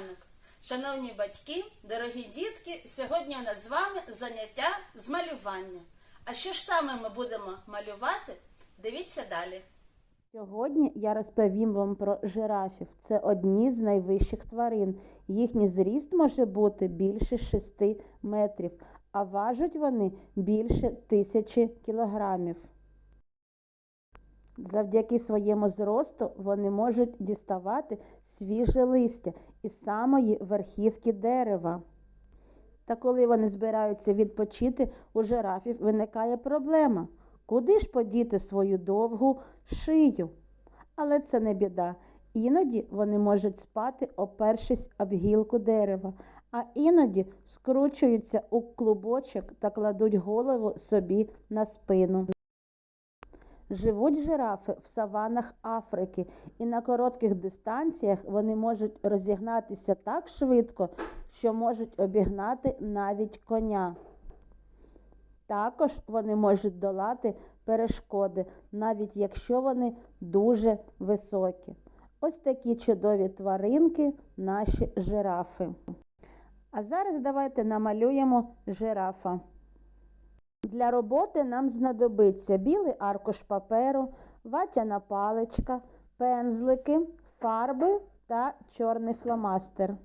ранок. Шановні батьки, дорогі дітки, сьогодні у нас з вами заняття з малювання. А що ж саме ми будемо малювати? Дивіться далі. Сьогодні я розповім вам про жирафів. Це одні з найвищих тварин. Їхній зріст може бути більше 6 метрів, а важать вони більше тисячі кілограмів. Завдяки своєму зросту вони можуть діставати свіже листя із самої верхівки дерева. Та коли вони збираються відпочити, у жирафів виникає проблема. Куди ж подіти свою довгу шию? Але це не біда. Іноді вони можуть спати, опершись об гілку дерева, а іноді скручуються у клубочок та кладуть голову собі на спину. Живуть жирафи в саванах Африки, і на коротких дистанціях вони можуть розігнатися так швидко, що можуть обігнати навіть коня. Також вони можуть долати перешкоди, навіть якщо вони дуже високі. Ось такі чудові тваринки наші жирафи. А зараз давайте намалюємо жирафа. Для роботи нам знадобиться білий аркуш паперу, ватяна паличка, пензлики, фарби та чорний фломастер.